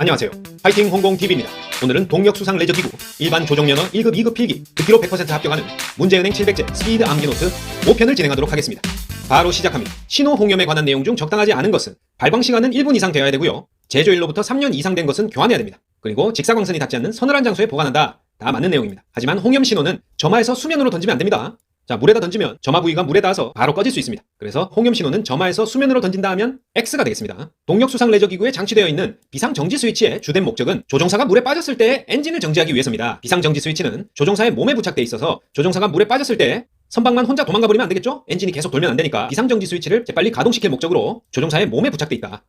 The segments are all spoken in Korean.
안녕하세요. 파이팅 홍공TV입니다. 오늘은 동력수상 레저기구 일반 조종면허 1급 2급 필기 듣기로 100% 합격하는 문제은행 700제 스피드 암기노트 5편을 진행하도록 하겠습니다. 바로 시작합니다. 신호 홍염에 관한 내용 중 적당하지 않은 것은 발광 시간은 1분 이상 되어야 되고요. 제조일로부터 3년 이상 된 것은 교환해야 됩니다. 그리고 직사광선이 닿지 않는 서늘한 장소에 보관한다. 다 맞는 내용입니다. 하지만 홍염 신호는 점화에서 수면으로 던지면 안 됩니다. 자, 물에다 던지면 점화 부위가 물에 닿아서 바로 꺼질 수 있습니다. 그래서 홍염 신호는 점화에서 수면으로 던진다 하면 X가 되겠습니다. 동력 수상 레저 기구에 장치되어 있는 비상 정지 스위치의 주된 목적은 조종사가 물에 빠졌을 때 엔진을 정지하기 위해서입니다. 비상 정지 스위치는 조종사의 몸에 부착돼 있어서 조종사가 물에 빠졌을 때 선박만 혼자 도망가 버리면 안 되겠죠? 엔진이 계속 돌면 안 되니까 비상 정지 스위치를 재빨리 가동시킬 목적으로 조종사의 몸에 부착돼 있다.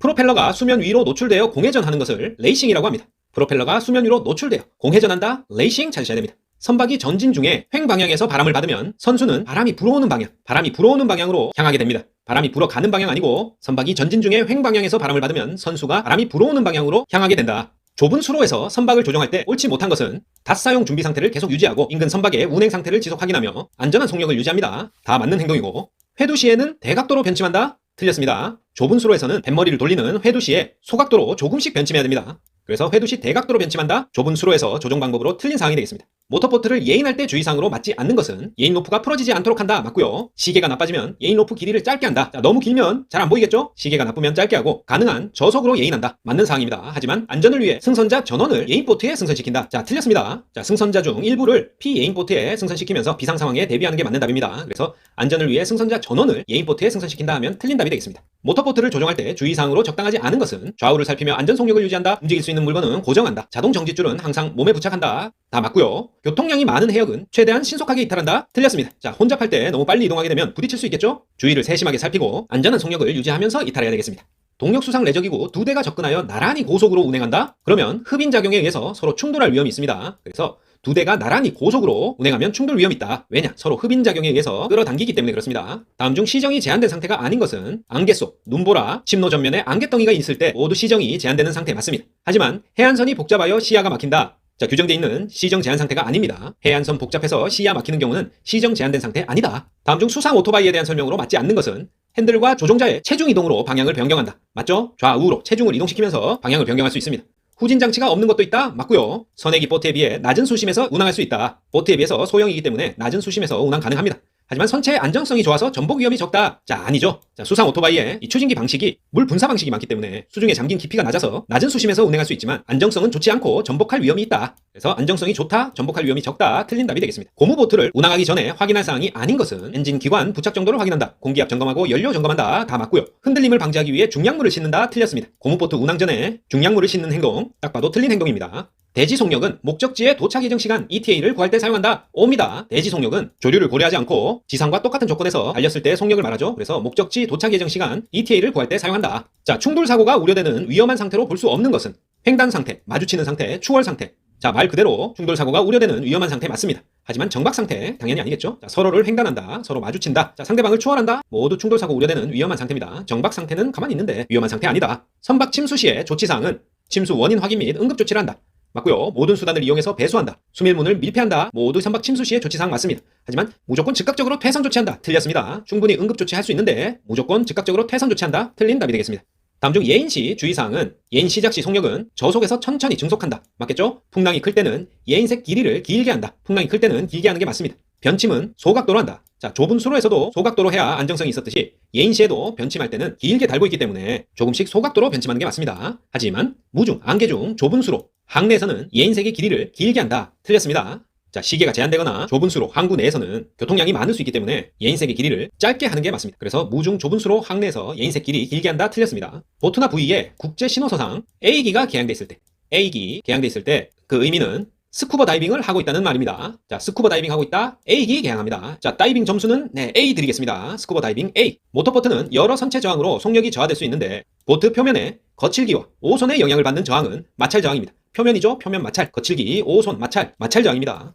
프로펠러가 수면 위로 노출되어 공회전하는 것을 레이싱이라고 합니다. 프로펠러가 수면 위로 노출되어 공회전한다, 레이싱 찾으셔야 됩니다. 선박이 전진 중에 횡 방향에서 바람을 받으면 선수는 바람이 불어오는 방향, 바람이 불어오는 방향으로 향하게 됩니다. 바람이 불어가는 방향 아니고 선박이 전진 중에 횡 방향에서 바람을 받으면 선수가 바람이 불어오는 방향으로 향하게 된다. 좁은 수로에서 선박을 조종할 때 옳지 못한 것은 닷 사용 준비 상태를 계속 유지하고 인근 선박의 운행 상태를 지속 확인하며 안전한 속력을 유지합니다. 다 맞는 행동이고 회두 시에는 대각도로 변침한다? 틀렸습니다. 좁은 수로에서는 뱃머리를 돌리는 회두 시에 소각도로 조금씩 변침해야 됩니다. 그래서 회두 시 대각도로 변침한다? 좁은 수로에서 조종 방법으로 틀린 사항이 되겠습니다. 모터보트를 예인할 때 주의사항으로 맞지 않는 것은 예인 로프가 풀어지지 않도록 한다 맞고요. 시계가 나빠지면 예인 로프 길이를 짧게 한다. 자, 너무 길면 잘 안 보이겠죠? 시계가 나쁘면 짧게 하고 가능한 저속으로 예인한다. 맞는 사항입니다. 하지만 안전을 위해 승선자 전원을 예인 보트에 승선시킨다. 자, 틀렸습니다. 자, 승선자 중 일부를 피예인 보트에 승선시키면서 비상 상황에 대비하는 게 맞는 답입니다. 그래서 안전을 위해 승선자 전원을 예인 보트에 승선시킨다 하면 틀린 답이 되겠습니다. 모터보트를 조종할 때 주의사항으로 적당하지 않은 것은 좌우를 살피며 안전 속력을 유지한다. 움직일 수 있는 물건은 고정한다. 자동 정지줄은 항상 몸에 부착한다. 다 맞고요. 교통량이 많은 해역은 최대한 신속하게 이탈한다. 틀렸습니다. 자, 혼잡할 때 너무 빨리 이동하게 되면 부딪힐 수 있겠죠? 주의를 세심하게 살피고 안전한 속력을 유지하면서 이탈해야 되겠습니다. 동력 수상 레저기구 두 대가 접근하여 나란히 고속으로 운행한다? 그러면 흡인 작용에 의해서 서로 충돌할 위험이 있습니다. 그래서 두 대가 나란히 고속으로 운행하면 충돌 위험이 있다. 왜냐? 서로 흡인 작용에 의해서 끌어당기기 때문에 그렇습니다. 다음 중 시정이 제한된 상태가 아닌 것은 안개 속, 눈보라, 침노 전면에 안개덩이가 있을 때 모두 시정이 제한되는 상태 맞습니다. 하지만 해안선이 복잡하여 시야가 막힌다. 자, 규정되어 있는 시정 제한 상태가 아닙니다. 해안선 복잡해서 시야 막히는 경우는 시정 제한된 상태 아니다. 다음 중 수상 오토바이에 대한 설명으로 맞지 않는 것은 핸들과 조종자의 체중 이동으로 방향을 변경한다. 맞죠? 좌우로 체중을 이동시키면서 방향을 변경할 수 있습니다. 후진 장치가 없는 것도 있다? 맞고요. 선액이 보트에 비해 낮은 수심에서 운항할 수 있다. 보트에 비해서 소형이기 때문에 낮은 수심에서 운항 가능합니다. 하지만 선체의 안정성이 좋아서 전복 위험이 적다. 자, 아니죠. 자, 수상 오토바이의 이 추진기 방식이 물 분사 방식이 많기 때문에 수중에 잠긴 깊이가 낮아서 낮은 수심에서 운행할 수 있지만 안정성은 좋지 않고 전복할 위험이 있다. 그래서 안정성이 좋다, 전복할 위험이 적다, 틀린 답이 되겠습니다. 고무보트를 운항하기 전에 확인할 사항이 아닌 것은 엔진 기관 부착 정도를 확인한다. 공기압 점검하고 연료 점검한다. 다 맞고요. 흔들림을 방지하기 위해 중량물을 싣는다. 틀렸습니다. 고무보트 운항 전에 중량물을 싣는 행동, 딱 봐도 틀린 행동입니다. 대지 속력은 목적지의 도착 예정 시간 ETA를 구할 때 사용한다. 옵니다. 대지 속력은 조류를 고려하지 않고 지상과 똑같은 조건에서 달렸을 때 속력을 말하죠. 그래서 목적지 도착 예정 시간 ETA를 구할 때 사용한다. 자, 충돌 사고가 우려되는 위험한 상태로 볼 수 없는 것은 횡단 상태, 마주치는 상태, 추월 상태. 자, 말 그대로 충돌 사고가 우려되는 위험한 상태 맞습니다. 하지만 정박 상태 당연히 아니겠죠. 자, 서로를 횡단한다, 서로 마주친다, 자, 상대방을 추월한다, 모두 충돌 사고 우려되는 위험한 상태입니다. 정박 상태는 가만히 있는데 위험한 상태 아니다. 선박 침수 시의 조치 사항은 침수 원인 확인 및 응급 조치를 한다. 맞고요. 모든 수단을 이용해서 배수한다. 수밀문을 밀폐한다. 모두 선박 침수 시의 조치사항 맞습니다. 하지만 무조건 즉각적으로 퇴선 조치한다. 틀렸습니다. 충분히 응급 조치할 수 있는데 무조건 즉각적으로 퇴선 조치한다. 틀린 답이 되겠습니다. 다음 중 예인 시 주의사항은 예인 시작 시 속력은 저속에서 천천히 증속한다. 맞겠죠? 풍랑이 클 때는 예인색 길이를 길게 한다. 풍랑이 클 때는 길게 하는 게 맞습니다. 변침은 소각도로 한다. 자, 좁은 수로에서도 소각도로 해야 안정성이 있었듯이 예인 시에도 변침할 때는 길게 달고 있기 때문에 조금씩 소각도로 변침하는 게 맞습니다. 하지만 무중, 안개 중 좁은 수로, 항내에서는 예인색의 길이를 길게 한다. 틀렸습니다. 자, 시계가 제한되거나 좁은 수로 항구 내에서는 교통량이 많을 수 있기 때문에 예인색의 길이를 짧게 하는 게 맞습니다. 그래서 무중 좁은 수로 항내에서 예인색 길이 길게 한다 틀렸습니다. 보트나 부위에 국제 신호서상 A기가 개양돼 있을 때 A기 개양돼 있을 때 그 의미는 스쿠버 다이빙을 하고 있다는 말입니다. 자, 스쿠버 다이빙 하고 있다. A기 개양합니다. 자, 다이빙 점수는 네, A 드리겠습니다. 스쿠버 다이빙 A. 모터보트는 여러 선체 저항으로 속력이 저하될 수 있는데 보트 표면에 거칠기와 오손의 영향을 받는 저항은 마찰 저항입니다. 표면이죠. 표면 마찰, 거칠기, 오손, 마찰, 마찰 저항입니다.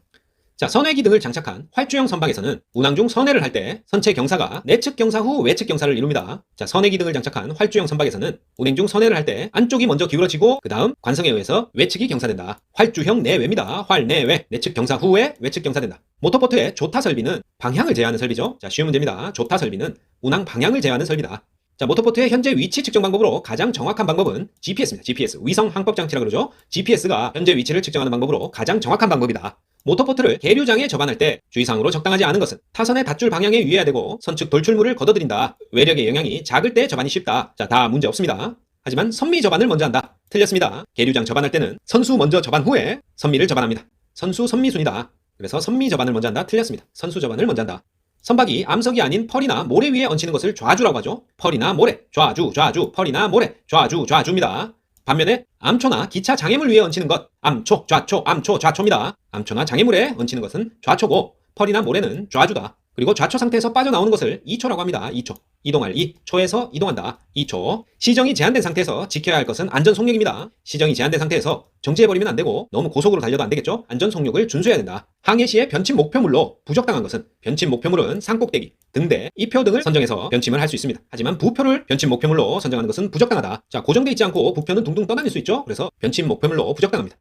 자, 선회기 등을 장착한 활주형 선박에서는 운항 중 선회를 할 때 선체 경사가 내측 경사 후 외측 경사를 이룹니다. 자, 선회기 등을 장착한 활주형 선박에서는 운행 중 선회를 할 때 안쪽이 먼저 기울어지고 그 다음 관성에 의해서 외측이 경사된다. 활주형 내외입니다. 활 내외 내측 경사 후에 외측 경사된다. 모터보트의 조타 설비는 방향을 제어하는 설비죠. 자, 쉬운 문제입니다. 조타 설비는 운항 방향을 제어하는 설비다. 자, 모터보트의 현재 위치 측정 방법으로 가장 정확한 방법은 GPS입니다. GPS. 위성 항법 장치라 그러죠. GPS가 현재 위치를 측정하는 방법으로 가장 정확한 방법이다. 모터보트를 계류장에 접안할 때 주의사항으로 적당하지 않은 것은 타선의 닷줄 방향에 유의해야 되고 선측 돌출물을 걷어들인다. 외력의 영향이 작을 때 접안이 쉽다. 자, 다 문제 없습니다. 하지만 선미 접안을 먼저 한다. 틀렸습니다. 계류장 접안할 때는 선수 먼저 접안 후에 선미를 접안합니다. 선수 선미 순이다. 그래서 선미 접안을 먼저 한다. 틀렸습니다. 선수 접안을 먼저 한다. 선박이 암석이 아닌 펄이나 모래 위에 얹히는 것을 좌주라고 하죠. 펄이나 모래, 좌주, 좌주, 펄이나 모래, 좌주, 좌주입니다. 반면에 암초나 기차 장애물 위에 얹히는 것, 암초, 좌초, 암초, 좌초입니다. 암초나 장애물에 얹히는 것은 좌초고 펄이나 모래는 좌주다. 그리고 좌초 상태에서 빠져나오는 것을 2초라고 합니다. 2초. 이동할 2초에서 이동한다. 2초. 시정이 제한된 상태에서 지켜야 할 것은 안전 속력입니다. 시정이 제한된 상태에서 정지해버리면 안 되고 너무 고속으로 달려도 안 되겠죠? 안전 속력을 준수해야 된다. 항해 시에 변침 목표물로 부적당한 것은 변침 목표물은 산꼭대기, 등대, 이표 등을 선정해서 변침을 할 수 있습니다. 하지만 부표를 변침 목표물로 선정하는 것은 부적당하다. 자, 고정돼 있지 않고 부표는 둥둥 떠다닐 수 있죠? 그래서 변침 목표물로 부적당합니다.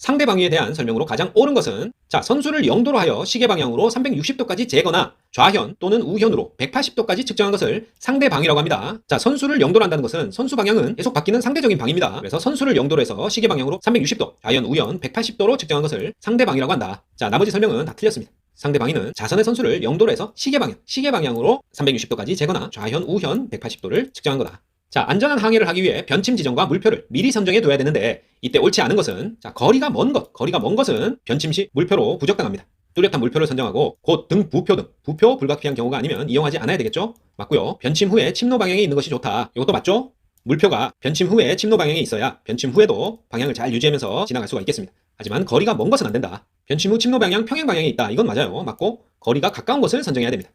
상대 방위에 대한 설명으로 가장 옳은 것은 자 선수를 영도로 하여 시계 방향으로 360도까지 재거나 좌현 또는 우현으로 180도까지 측정한 것을 상대 방위라고 합니다. 자 선수를 영도로 한다는 것은 선수 방향은 계속 바뀌는 상대적인 방입니다. 그래서 선수를 영도로 해서 시계 방향으로 360도, 좌현, 우현 180도로 측정한 것을 상대 방위라고 한다. 자 나머지 설명은 다 틀렸습니다. 상대 방위는 자선의 선수를 영도로 해서 시계 방향, 시계 방향으로 360도까지 재거나 좌현, 우현 180도를 측정한 거다. 자, 안전한 항해를 하기 위해 변침 지점과 물표를 미리 선정해 둬야 되는데 이때 옳지 않은 것은 자, 거리가 먼 것, 거리가 먼 것은 변침 시 물표로 부적당합니다. 뚜렷한 물표를 선정하고 곧 등 부표 등 부표 불가피한 경우가 아니면 이용하지 않아야 되겠죠? 맞고요. 변침 후에 침노 방향에 있는 것이 좋다. 이것도 맞죠? 물표가 변침 후에 침노 방향에 있어야 변침 후에도 방향을 잘 유지하면서 지나갈 수가 있겠습니다. 하지만 거리가 먼 것은 안 된다. 변침 후 침노 방향 평행 방향에 있다. 이건 맞아요. 맞고 거리가 가까운 것을 선정해야 됩니다.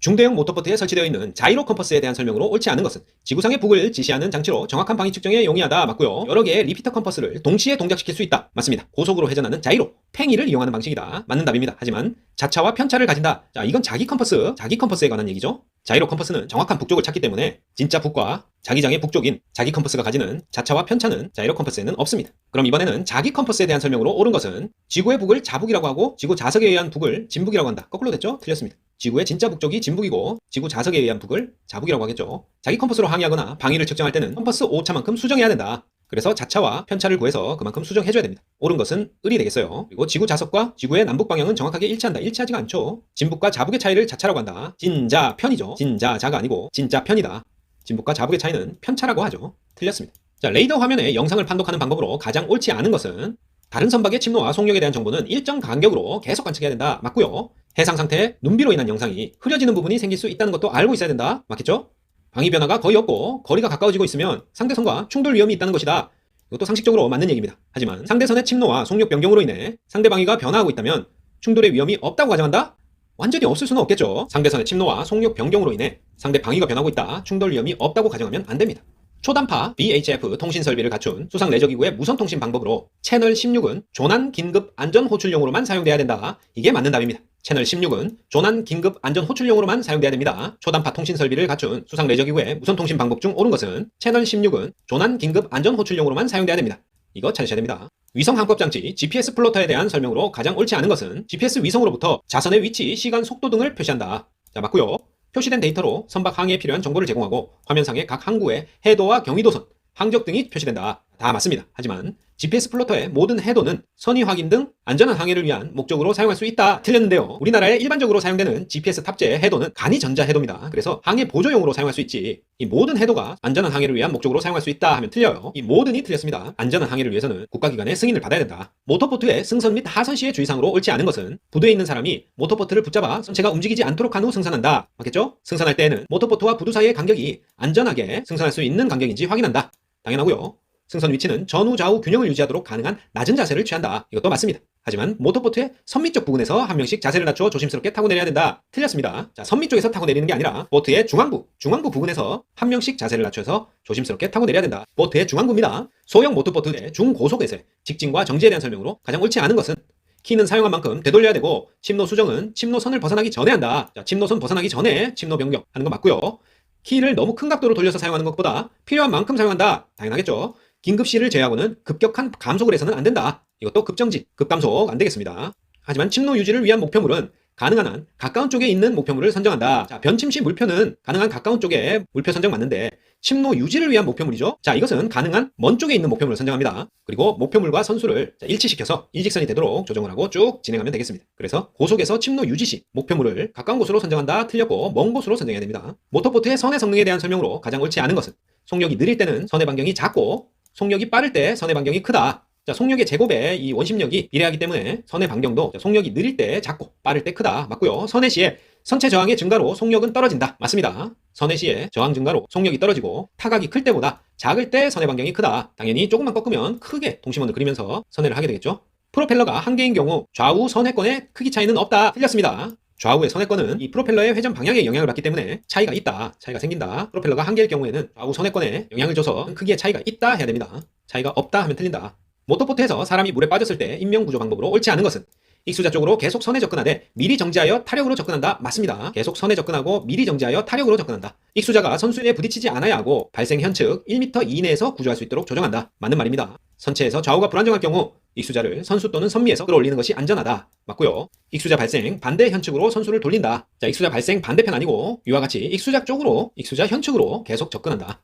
중대형 모터보트에 설치되어 있는 자이로 컴퍼스에 대한 설명으로 옳지 않은 것은 지구상의 북을 지시하는 장치로 정확한 방위 측정에 용이하다 맞고요. 여러 개의 리피터 컴퍼스를 동시에 동작시킬 수 있다 맞습니다. 고속으로 회전하는 자이로 팽이를 이용하는 방식이다 맞는 답입니다. 하지만 자차와 편차를 가진다. 자 이건 자기 컴퍼스, 자기 컴퍼스에 관한 얘기죠. 자이로 컴퍼스는 정확한 북쪽을 찾기 때문에 진짜 북과 자기장의 북쪽인 자기 컴퍼스가 가지는 자차와 편차는 자이로 컴퍼스에는 없습니다. 그럼 이번에는 자기 컴퍼스에 대한 설명으로 옳은 것은 지구의 북을 자북이라고 하고 지구 자석에 의한 북을 진북이라고 한다. 거꾸로 됐죠? 틀렸습니다. 지구의 진짜 북쪽이 진북이고 지구 자석에 의한 북을 자북이라고 하겠죠. 자기 컴퍼스로 항해하거나 방위를 측정할 때는 컴퍼스 오차만큼 수정해야 된다. 그래서 자차와 편차를 구해서 그만큼 수정해줘야 됩니다. 옳은 것은 을이 되겠어요. 그리고 지구 자석과 지구의 남북 방향은 정확하게 일치한다. 일치하지가 않죠. 진북과 자북의 차이를 자차라고 한다. 진자 편이죠. 진자 자가 아니고 진짜 편이다. 진북과 자북의 차이는 편차라고 하죠. 틀렸습니다. 자, 레이더 화면에 영상을 판독하는 방법으로 가장 옳지 않은 것은 다른 선박의 침노와 속력에 대한 정보는 일정 간격으로 계속 관측해야 된다. 맞고요. 해상 상태에 눈비로 인한 영상이 흐려지는 부분이 생길 수 있다는 것도 알고 있어야 된다. 맞겠죠? 방위 변화가 거의 없고 거리가 가까워지고 있으면 상대선과 충돌 위험이 있다는 것이다. 이것도 상식적으로 맞는 얘기입니다. 하지만 상대선의 침노와 속력 변경으로 인해 상대 방위가 변화하고 있다면 충돌의 위험이 없다고 가정한다? 완전히 없을 수는 없겠죠. 상대선의 침노와 속력 변경으로 인해 상대 방위가 변하고 있다. 충돌 위험이 없다고 가정하면 안 됩니다. 초단파 VHF 통신 설비를 갖춘 수상 레저기구의 무선 통신 방법으로 채널 16은 조난 긴급 안전 호출용으로만 사용돼야 된다. 이게 맞는 답입니다. 채널 16은 조난 긴급 안전 호출용으로만 사용돼야 됩니다. 초단파 통신 설비를 갖춘 수상 레저기구의 무선 통신 방법 중 옳은 것은 채널 16은 조난 긴급 안전 호출용으로만 사용돼야 됩니다. 이거 찾으셔야 됩니다. 위성 항법 장치 GPS 플로터에 대한 설명으로 가장 옳지 않은 것은 GPS 위성으로부터 자선의 위치, 시간, 속도 등을 표시한다. 자, 맞고요. 표시된 데이터로 선박 항해에 필요한 정보를 제공하고 화면상의 각 항구의 해도와 경위도선, 항적 등이 표시된다. 다 맞습니다. 하지만 GPS 플로터의 모든 해도는 선의 확인 등 안전한 항해를 위한 목적으로 사용할 수 있다. 틀렸는데요. 우리나라에 일반적으로 사용되는 GPS 탑재의 해도는 간이 전자 해도입니다. 그래서 항해 보조용으로 사용할 수 있지. 이 모든 해도가 안전한 항해를 위한 목적으로 사용할 수 있다 하면 틀려요. 이 모든이 틀렸습니다. 안전한 항해를 위해서는 국가기관의 승인을 받아야 된다. 모터보트의 승선 및 하선 시의 주의사항으로 옳지 않은 것은 부두에 있는 사람이 모터보트를 붙잡아 선체가 움직이지 않도록 한 후 승선한다. 맞겠죠? 승선할 때에는 모터보트와 부두 사이의 간격이 안전하게 승선할 수 있는 간격인지 확인한다. 당연하고요. 승선 위치는 전후 좌우 균형을 유지하도록 가능한 낮은 자세를 취한다. 이것도 맞습니다. 하지만 모터보트의 선미 쪽 부분에서 한 명씩 자세를 낮춰 조심스럽게 타고 내려야 된다. 틀렸습니다. 자, 선미 쪽에서 타고 내리는 게 아니라 보트의 중앙부, 중앙부 부분에서 한 명씩 자세를 낮춰서 조심스럽게 타고 내려야 된다. 보트의 중앙부입니다. 소형 모터보트의 중고속에서의 직진과 정지에 대한 설명으로 가장 옳지 않은 것은 키는 사용한 만큼 되돌려야 되고 침노 수정은 침노선을 벗어나기 전에 한다. 자, 침노선 벗어나기 전에 침노 변경 하는 거 맞고요. 키를 너무 큰 각도로 돌려서 사용하는 것보다 필요한 만큼 사용한다. 당연하겠죠. 긴급시를 제외하고는 급격한 감속을 해서는 안 된다. 이것도 급정지, 급감속 안 되겠습니다. 하지만 침노 유지를 위한 목표물은 가능한 한 가까운 쪽에 있는 목표물을 선정한다. 자, 변침 시 물표는 가능한 가까운 쪽에 물표 선정 맞는데 침노 유지를 위한 목표물이죠. 자, 이것은 가능한 먼 쪽에 있는 목표물을 선정합니다. 그리고 목표물과 선수를 자, 일치시켜서 일직선이 되도록 조정을 하고 쭉 진행하면 되겠습니다. 그래서 고속에서 침노 유지 시 목표물을 가까운 곳으로 선정한다. 틀렸고 먼 곳으로 선정해야 됩니다. 모터보트의 선의 성능에 대한 설명으로 가장 옳지 않은 것은 속력이 느릴 때는 선의 반경이 작고 속력이 빠를 때 선의 반경이 크다. 자, 속력의 제곱에 이 원심력이 비례하기 때문에 선의 반경도 자, 속력이 느릴 때 작고 빠를 때 크다. 맞고요. 선의 시에 선체 저항의 증가로 속력은 떨어진다. 맞습니다. 선의 시에 저항 증가로 속력이 떨어지고 타각이 클 때보다 작을 때 선의 반경이 크다. 당연히 조금만 꺾으면 크게 동심원을 그리면서 선회를 하게 되겠죠. 프로펠러가 한 개인 경우 좌우 선회권의 크기 차이는 없다. 틀렸습니다. 좌우의 선회권은 이 프로펠러의 회전 방향에 영향을 받기 때문에 차이가 있다. 차이가 생긴다. 프로펠러가 한 개일 경우에는 좌우 선회권에 영향을 줘서 크기의 차이가 있다 해야 됩니다. 차이가 없다 하면 틀린다. 모터보트에서 사람이 물에 빠졌을 때 인명구조 방법으로 옳지 않은 것은 익수자 쪽으로 계속 선에 접근하되 미리 정지하여 타력으로 접근한다. 맞습니다. 계속 선에 접근하고 미리 정지하여 타력으로 접근한다. 익수자가 선수에 부딪히지 않아야 하고 발생 현측 1m 이내에서 구조할 수 있도록 조정한다. 맞는 말입니다. 선체에서 좌우가 불안정할 경우 익수자를 선수 또는 선미에서 끌어올리는 것이 안전하다. 맞고요. 익수자 발생 반대 현측으로 선수를 돌린다. 자, 익수자 발생 반대편 아니고 이와 같이 익수자 쪽으로 익수자 현측으로 계속 접근한다.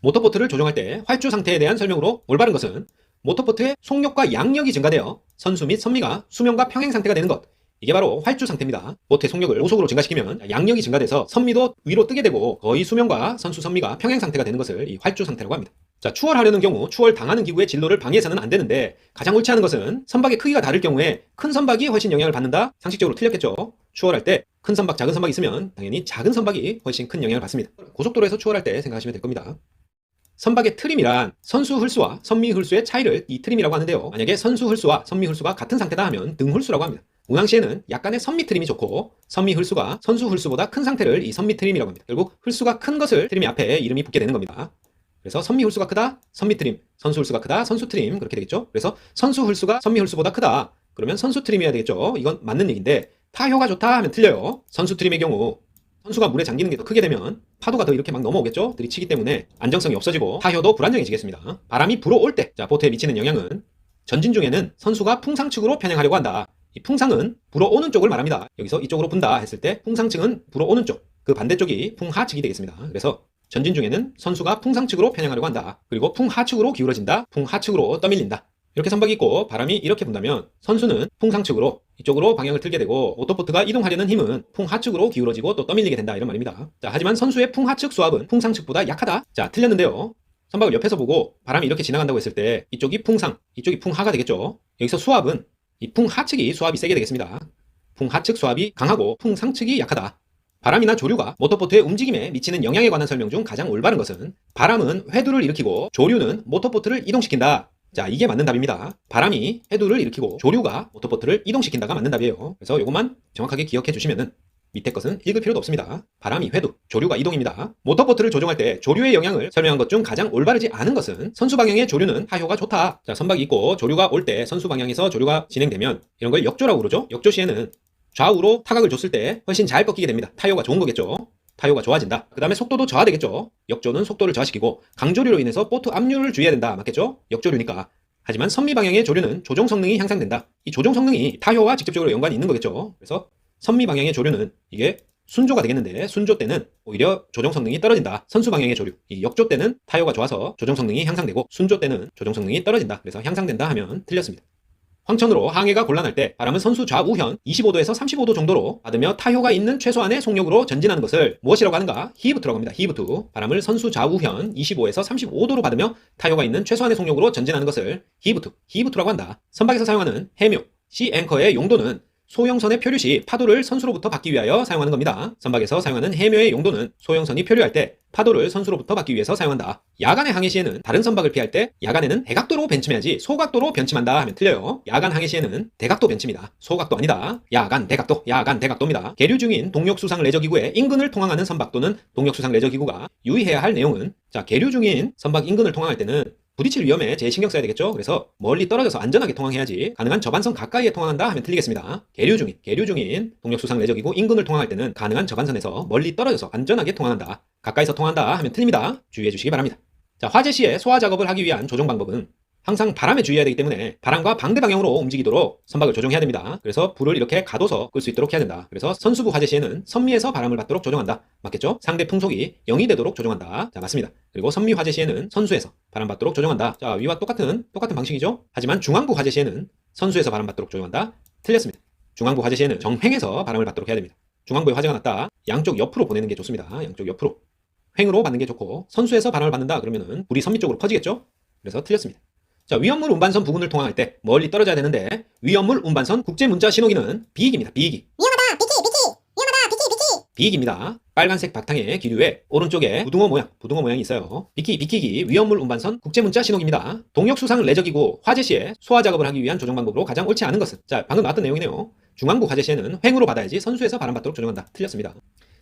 모터보트를 조종할 때 활주 상태에 대한 설명으로 올바른 것은 모터보트의 속력과 양력이 증가되어 선수 및 선미가 수명과 평행 상태가 되는 것. 이게 바로 활주 상태입니다. 보트의 속력을 고속으로 증가시키면 양력이 증가돼서 선미도 위로 뜨게 되고 거의 수명과 선수 선미가 평행 상태가 되는 것을 이 활주 상태라고 합니다. 자, 추월하려는 경우 추월 당하는 기구의 진로를 방해해서는 안 되는데 가장 옳지 않은 것은 선박의 크기가 다를 경우에 큰 선박이 훨씬 영향을 받는다? 상식적으로 틀렸겠죠. 추월할 때 큰 선박, 작은 선박이 있으면 당연히 작은 선박이 훨씬 큰 영향을 받습니다. 고속도로에서 추월할 때 생각하시면 될 겁니다. 선박의 트림이란 선수 hul수와 선미 hul수의 차이를 이 트림이라고 하는데요. 만약에 선수 hul수와 선미 hul수가 같은 상태다 하면 등 hul수라고 합니다. 우양시에는 약간의 선미 트림이 좋고 선미 hul수가 선수 hul수보다 큰 상태를 이 선미 트림이라고 합니다. 결국 hul수가 큰 것을 트림이 앞에 이름이 붙게 되는 겁니다. 그래서 선미 hul수가 크다, 선미 트림, 선수 hul수가 크다, 선수 트림 그렇게 되겠죠. 그래서 선수 hul수가 선미 hul수보다 크다. 그러면 선수 트림이어야 되겠죠. 이건 맞는 얘기인데 타효가 좋다 하면 틀려요. 선수 트림의 경우 선수가 물에 잠기는 게 더 크게 되면 파도가 더 이렇게 막 넘어오겠죠? 들이치기 때문에 안정성이 없어지고 타효도 불안정해지겠습니다. 바람이 불어올 때, 자, 보트에 미치는 영향은 전진 중에는 선수가 풍상측으로 편향하려고 한다. 이 풍상은 불어오는 쪽을 말합니다. 여기서 이쪽으로 분다 했을 때 풍상측은 불어오는 쪽, 그 반대쪽이 풍하측이 되겠습니다. 그래서 전진 중에는 선수가 풍상측으로 편향하려고 한다. 그리고 풍하측으로 기울어진다. 풍하측으로 떠밀린다. 이렇게 선박이 있고 바람이 이렇게 분다면 선수는 풍상측으로 이쪽으로 방향을 틀게 되고 오토보트가 이동하려는 힘은 풍하측으로 기울어지고 또 떠밀리게 된다 이런 말입니다. 자, 하지만 선수의 풍하측 수압은 풍상측보다 약하다. 자, 틀렸는데요. 선박을 옆에서 보고 바람이 이렇게 지나간다고 했을 때 이쪽이 풍상, 이쪽이 풍하가 되겠죠. 여기서 수압은 이 풍하측이 수압이 세게 되겠습니다. 풍하측 수압이 강하고 풍상측이 약하다. 바람이나 조류가 모터보트의 움직임에 미치는 영향에 관한 설명 중 가장 올바른 것은 바람은 회두를 일으키고 조류는 모터보트를 이동시킨다. 자, 이게 맞는 답입니다. 바람이 해두를 일으키고 조류가 모터보트를 이동시킨다가 맞는 답이에요. 그래서 이것만 정확하게 기억해 주시면은 밑에 것은 읽을 필요도 없습니다. 바람이 회두, 조류가 이동입니다. 모터보트를 조종할 때 조류의 영향을 설명한 것 중 가장 올바르지 않은 것은 선수 방향의 조류는 하효가 좋다. 자, 선박이 있고 조류가 올 때 선수 방향에서 조류가 진행되면 이런 걸 역조라고 그러죠. 역조 시에는 좌우로 타각을 줬을 때 훨씬 잘 꺾이게 됩니다. 타효가 좋은 거겠죠. 타효가 좋아진다. 그 다음에 속도도 저하되겠죠. 역조는 속도를 저하시키고 강조류로 인해서 보트 압류를 주의해야 된다. 맞겠죠? 역조류니까. 하지만 선미 방향의 조류는 조종 성능이 향상된다. 이 조종 성능이 타효와 직접적으로 연관이 있는 거겠죠. 그래서 선미 방향의 조류는 이게 순조가 되겠는데 순조 때는 오히려 조종 성능이 떨어진다. 선수 방향의 조류. 이 역조 때는 타효가 좋아서 조종 성능이 향상되고 순조 때는 조종 성능이 떨어진다. 그래서 향상된다 하면 틀렸습니다. 황천으로 항해가 곤란할 때 바람은 선수 좌우현 25도에서 35도 정도로 받으며 타효가 있는 최소한의 속력으로 전진하는 것을 무엇이라고 하는가? 히브트라고 합니다. 히브트. 바람을 선수 좌우현 25에서 35도로 받으며 타효가 있는 최소한의 속력으로 전진하는 것을 히브트, 히브트라고 한다. 선박에서 사용하는 해묘, 시 앵커의 용도는 소형선의 표류 시 파도를 선수로부터 받기 위하여 사용하는 겁니다. 선박에서 사용하는 해묘의 용도는 소형선이 표류할 때 파도를 선수로부터 받기 위해서 사용한다. 야간의 항해 시에는 다른 선박을 피할 때 야간에는 대각도로 변침해야지 소각도로 변침한다 하면 틀려요. 야간 항해 시에는 대각도 변침이다. 소각도 아니다. 야간 대각도, 야간 대각도입니다. 계류 중인 동력수상 레저기구의 인근을 통항하는 선박 또는 동력수상 레저기구가 유의해야 할 내용은 자 계류 중인 선박 인근을 통항할 때는 부딪힐 위험에 제일 신경 써야 되겠죠. 그래서 멀리 떨어져서 안전하게 통항해야지 가능한 저반선 가까이에 통항한다 하면 틀리겠습니다. 계류 중인, 계류 중인 동력수상 레저기구 인근을 통항할 때는 가능한 저반선에서 멀리 떨어져서 안전하게 통항한다. 가까이서 통한다 하면 틀립니다. 주의해 주시기 바랍니다. 자, 화재 시에 소화 작업을 하기 위한 조정 방법은 항상 바람에 주의해야 되기 때문에 바람과 방대 방향으로 움직이도록 선박을 조정해야 됩니다. 그래서 불을 이렇게 가둬서 끌 수 있도록 해야 된다. 그래서 선수부 화재 시에는 선미에서 바람을 받도록 조정한다. 맞겠죠? 상대 풍속이 0이 되도록 조정한다. 자, 맞습니다. 그리고 선미 화재 시에는 선수에서 바람 받도록 조정한다. 자, 위와 똑같은 똑같은 방식이죠. 하지만 중앙부 화재 시에는 선수에서 바람 받도록 조정한다. 틀렸습니다. 중앙부 화재 시에는 정횡에서 바람을 받도록 해야 됩니다. 중앙부에 화재가 났다. 양쪽 옆으로 보내는 게 좋습니다. 양쪽 옆으로. 횡으로 받는 게 좋고 선수에서 바람을 받는다 그러면은 불이 선미 쪽으로 퍼지겠죠? 그래서 틀렸습니다. 자, 위험물 운반선 부근을 통항할 때 멀리 떨어져야 되는데 위험물 운반선 국제 문자 신호기는 비익입니다. 비익이. 위험하다 비키 비키 위험하다 비키 비익입니다. 빨간색 바탕의 기류에 오른쪽에 부등호 모양, 부등호 모양이 있어요. 비키, 비키기 위험물 운반선 국제 문자 신호기입니다. 동력 수상 레저기구 화재 시에 소화 작업을 하기 위한 조정 방법으로 가장 옳지 않은 것은 자, 방금 나왔던 내용이네요. 중앙부 화재 시에는 횡으로 받아야지 선수에서 바람 받도록 조정한다. 틀렸습니다.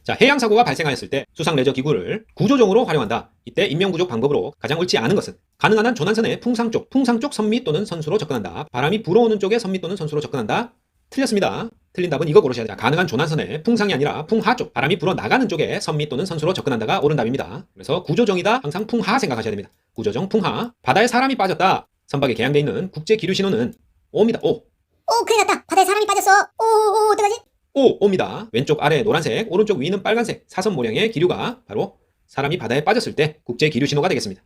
자, 해양 사고가 발생하였을 때 수상 레저 기구를 구조종으로 활용한다. 이때 인명 구조 방법으로 가장 옳지 않은 것은 가능한 한 조난선의 풍상 쪽, 풍상 쪽 선미 또는 선수로 접근한다. 바람이 불어오는 쪽에 선미 또는 선수로 접근한다. 틀렸습니다. 틀린 답은 이거 고르셔야 돼요. 가능한 조난선의 풍상이 아니라 풍하 쪽, 바람이 불어 나가는 쪽에 선미 또는 선수로 접근한다가 옳은 답입니다. 그래서 구조정이다 항상 풍하 생각하셔야 됩니다. 구조정 풍하. 바다에 사람이 빠졌다. 선박에 개양돼 있는 국제 기류 신호는 오입니다. 오. 오 큰일 났다 바다에 사람이 빠졌어 오오 어떡하지 오, 옵니다. 왼쪽 아래 노란색, 오른쪽 위는 빨간색 사선 모양의 기류가 바로 사람이 바다에 빠졌을 때 국제 기류 신호가 되겠습니다.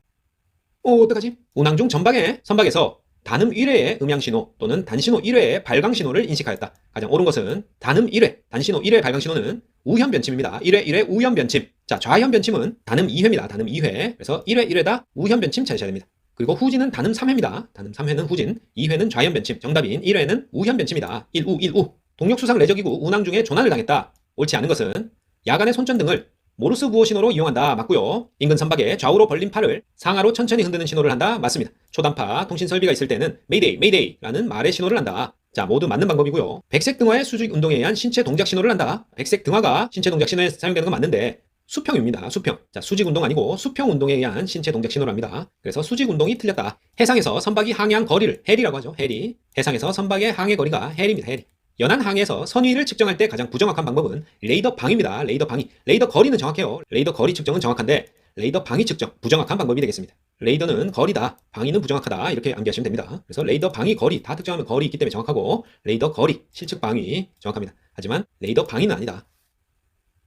오, 어떡하지? 운항 중 전방에 선박에서 단음 1회의 음향 신호 또는 단신호 1회의 발광 신호를 인식하였다. 가장 옳은 것은 단음 1회, 단신호 1회 발광 신호는 우현 변침입니다. 1회 1회 우현 변침. 자, 좌현 변침은 단음 2회입니다. 단음 2회. 그래서 1회 1회다 우현 변침 찾으셔야 됩니다. 그리고 후진은 단음 3회입니다. 단음 3회는 후진, 2회는 좌현 변침. 정답인 1회는 우현 변침이다. 1우 1우. 동력수상 레저기구 운항 중에 조난을 당했다. 옳지 않은 것은 야간의 손전 등을 모르스 부호 신호로 이용한다. 맞고요. 인근 선박에 좌우로 벌린 팔을 상하로 천천히 흔드는 신호를 한다. 맞습니다. 초단파 통신 설비가 있을 때는 메이데이 메이데이라는 말의 신호를 한다. 자, 모두 맞는 방법이고요. 백색 등화의 수직 운동에 의한 신체 동작 신호를 한다. 백색 등화가 신체 동작 신호에 사용되는 건 맞는데 수평입니다. 수평. 자, 수직 운동 아니고 수평 운동에 의한 신체 동작 신호랍니다. 그래서 수직 운동이 틀렸다. 해상에서 선박이 항해한 거리를 해리라고 하죠. 해리. 해상에서 선박의 항해 거리가 해리입니다. 해리. 연안 항해에서 선위를 측정할 때 가장 부정확한 방법은 레이더 방입니다. 레이더 방위. 레이더 거리는 정확해요. 레이더 거리 측정은 정확한데 레이더 방위 측정 부정확한 방법이 되겠습니다. 레이더는 거리다, 방위는 부정확하다 이렇게 암기하시면 됩니다. 그래서 레이더 방위 거리 다 특정하면 거리 있기 때문에 정확하고 레이더 거리 실측 방위 정확합니다. 하지만 레이더 방위는 아니다.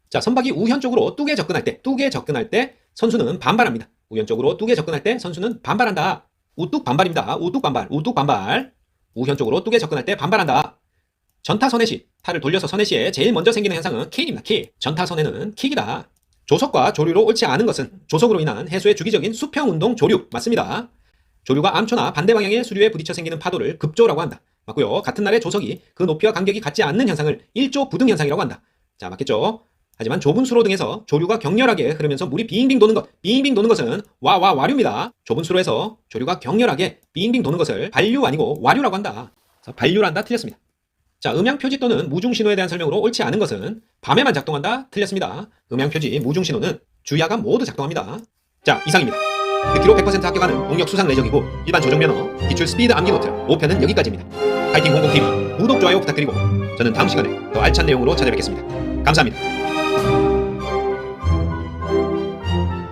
자, 선박이 우현 쪽으로 뚝에 접근할 때, 뚝에 접근할 때 선수는 반발합니다. 우현 쪽으로 뚝에 접근할 때 선수는 반발한다. 우뚝 반발입니다. 우뚝 반발, 우뚝 반발. 우현 쪽으로 뚝에 접근할 때 반발한다. 전타 선해시, 팔을 돌려서 선해시에 제일 먼저 생기는 현상은 킥입니다. 킥. 전타 선해는 킥이다. 조석과 조류로 옳지 않은 것은 조석으로 인한 해수의 주기적인 수평 운동 조류 맞습니다. 조류가 암초나 반대 방향의 수류에 부딪혀 생기는 파도를 급조라고 한다. 맞고요. 같은 날의 조석이 그 높이와 간격이 같지 않는 현상을 일조 부등 현상이라고 한다. 자, 맞겠죠? 하지만 좁은 수로 등에서 조류가 격렬하게 흐르면서 물이 빙빙 도는 것, 빙빙 도는 것은 와와 와류입니다. 좁은 수로에서 조류가 격렬하게 빙빙 도는 것을 반류 아니고 와류라고 한다. 그래서 반류란다 틀렸습니다. 자, 음향 표지 또는 무중 신호에 대한 설명으로 옳지 않은 것은 밤에만 작동한다 틀렸습니다. 음향 표지, 무중 신호는 주야간 모두 작동합니다. 자, 이상입니다. 그 기록 100% 합격하는 동력 수상 레저기고 일반 조정 면허, 기출 스피드 암기 노트 5편은 여기까지입니다. 파이팅 공공TV 구독, 좋아요 부탁드리고 저는 다음 시간에 더 알찬 내용으로 찾아뵙겠습니다. 감사합니다.